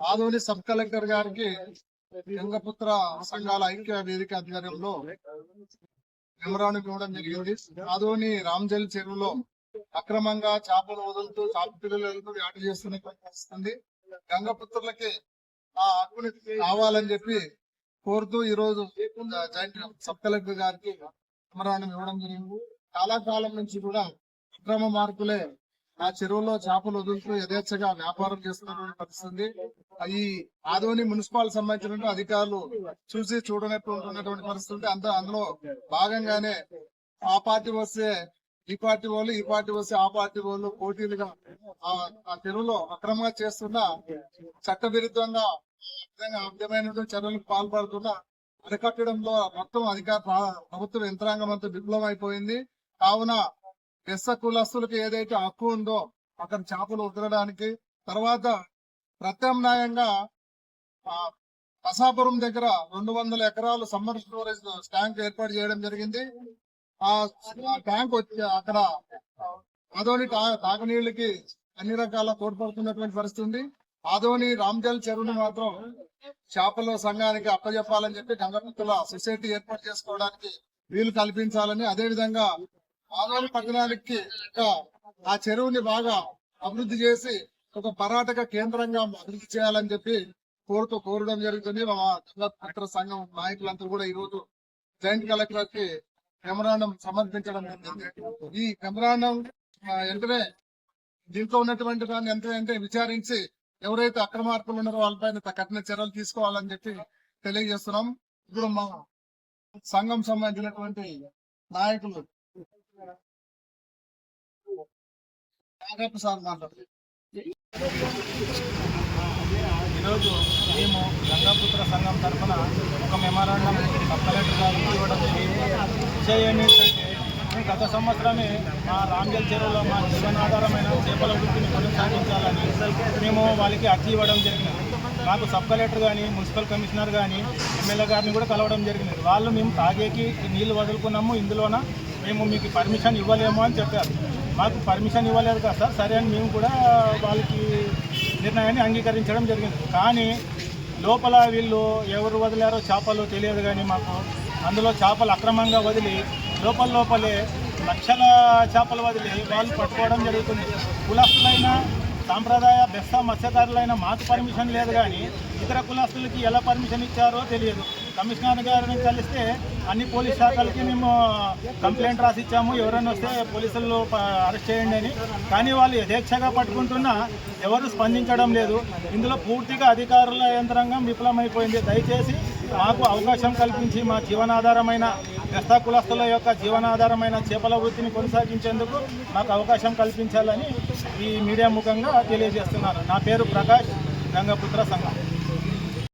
Adoni sub collector గారికి గంగపుత్ర సంఘాల ఐక్య వేదిక ఆధ్వర్యంలో మెమరాండం ఇవ్వడం జరిగింది. ఆదోని రామ్జల్ చెరువులో అక్రమంగా చేపలు వదులుతూ చేప పిల్లలతో వేట చేస్తున్న పరిస్థితుంది గంగపుత్రులకి ఆ హక్కుని కావాలని చెప్పి కోరుతూ ఈ రోజు జాయింట్ సబ్ కలెక్టర్ గారికి మెమరాండం ఇవ్వడం జరిగింది. చాలా కాలం నుంచి కూడా అక్రమ మార్పులే ఆ చెరువులో చేపలు వదులుతూ యథేచ్ఛగా వ్యాపారం చేస్తున్నటువంటి పరిస్థితి. ఈ ఆదోని మున్సిపాల్ సంబంధించిన అధికారులు చూసి చూడనట్టు ఉంటున్నటువంటి పరిస్థితి. అంత అందులో భాగంగానే ఆ పార్టీ వస్తే ఈ పార్టీ వాళ్ళు ఈ పార్టీ వస్తే ఆ పార్టీ వాళ్ళు పోటీలుగా ఆ- చెరువులో అక్రమంగా చేస్తున్న చట్ట విరుద్ధంగా విధంగా చర్యలకు పాల్పడుతున్న అరికట్టడంలో మొత్తం అధికార ప్రభుత్వ యంత్రాంగం అంతా విఫలం అయిపోయింది కావున ఎస్స కులస్తులకు ఏదైతే హక్కు ఉందో అక్కడ చేపలు వదలడానికి తర్వాత ప్రత్యామ్నాయంగా ఆ, దగ్గర రెండు వందల ఎకరాలు సమ్మర్ స్టోరేజ్ ట్యాంక్ ఏర్పాటు చేయడం జరిగింది. ఆ ట్యాంక్ వచ్చి అక్కడ ఆదోని తాగునీళ్ళకి అన్ని రకాల తోడ్పడుతున్నటువంటి పరిస్థితి ఉంది. ఆదోని రామ్జల్ చెరువుని మాత్రం చేపల సంఘానికి అప్పజెప్పాలని చెప్పి గంగపుత్రుల సొసైటీ ఏర్పాటు చేసుకోవడానికి వీలు కల్పించాలని అదే విధంగా ఆదోని పట్టణానికి ఆ చెరువుని బాగా అభివృద్ధి చేసి ఒక పర్యాటక కేంద్రంగా అభివృద్ధి చేయాలని చెప్పి కోరుతూ కోరడం జరుగుతుంది. మా గంగపుత్ర సంఘం నాయకులంతా కూడా ఈ రోజు జాయింట్ కలెక్టర్కి మెమరాండం సమర్పించడం జరిగింది. ఈ మెమరాండం వెంటనే దీంట్లో ఉన్నటువంటి దాన్ని ఎంత అంటే విచారించి ఎవరైతే అక్రమార్కులు ఉన్నారో వాళ్ళపైన కఠిన చర్యలు తీసుకోవాలని చెప్పి తెలియజేస్తున్నాం. ఇప్పుడు మా సంఘం సంబంధించినటువంటి నాయకులు నాగప్ప సార్ మాట్లాడుతున్నారు ఈరోజు మేము గంగాపుత్ర సంఘం తరఫున ఒక మెమరాండం సబ్ కలెక్టర్ ఇవ్వడం జరిగింది. విషయం గత సంవత్సరమే మా రాంజల్ చెరువులో మా జీవనాధారమైన చేపల వృత్తిని కొనసాగించాలని మేము వాళ్ళకి అర్జీ ఇవ్వడం జరిగినది. మాకు సబ్ కలెక్టర్ కానీ మున్సిపల్ కమిషనర్ కానీ ఎమ్మెల్యే గారిని కూడా కలవడం జరిగినది. వాళ్ళు మేము తాగేకి నీళ్ళు వదులుకున్నాము. ఇందులోన మేము మీకు పర్మిషన్ ఇవ్వలేము అని చెప్పారు. మాకు పర్మిషన్ ఇవ్వలేదు కదా సార్. సరే అని మేము కూడా వాళ్ళకి నిర్ణయాన్ని అంగీకరించడం జరిగింది. కానీ లోపల వీళ్ళు ఎవరు వదిలారో చేపలు తెలియదు కానీ మాకు. అందులో చేపలు అక్రమంగా వదిలి లోపల లోపలే లక్షల చేపలు వదిలి వాళ్ళు పట్టుకోవడం జరుగుతుంది. కులస్తులైన సాంప్రదాయ బెస్త మత్స్యకారులైన మాకు పర్మిషన్ లేదు కానీ ఇతర కులస్తులకి ఎలా పర్మిషన్ ఇచ్చారో తెలియదు. కమిషనర్ గారిని కలిస్తే అన్ని పోలీస్ శాఖలకి మేము కంప్లైంట్ రాసి ఇచ్చాము ఎవరైనా వస్తే పోలీసులు అరెస్ట్ చేయండి అని. కానీ వాళ్ళు యథేచ్ఛగా పట్టుకుంటున్నా ఎవరు స్పందించడం లేదు. ఇందులో పూర్తిగా అధికారుల యంత్రాంగం విఫలమైపోయింది. దయచేసి మాకు అవకాశం కల్పించి మా జీవనాధారమైన బెస్త కులస్తుల యొక్క జీవనాధారమైన చేపల వృత్తిని కొనసాగించేందుకు మాకు అవకాశం కల్పించాలని ఈ మీడియా ముఖంగా తెలియజేస్తున్నాను. నా పేరు ప్రకాష్ గంగపుత్ర సంఘం.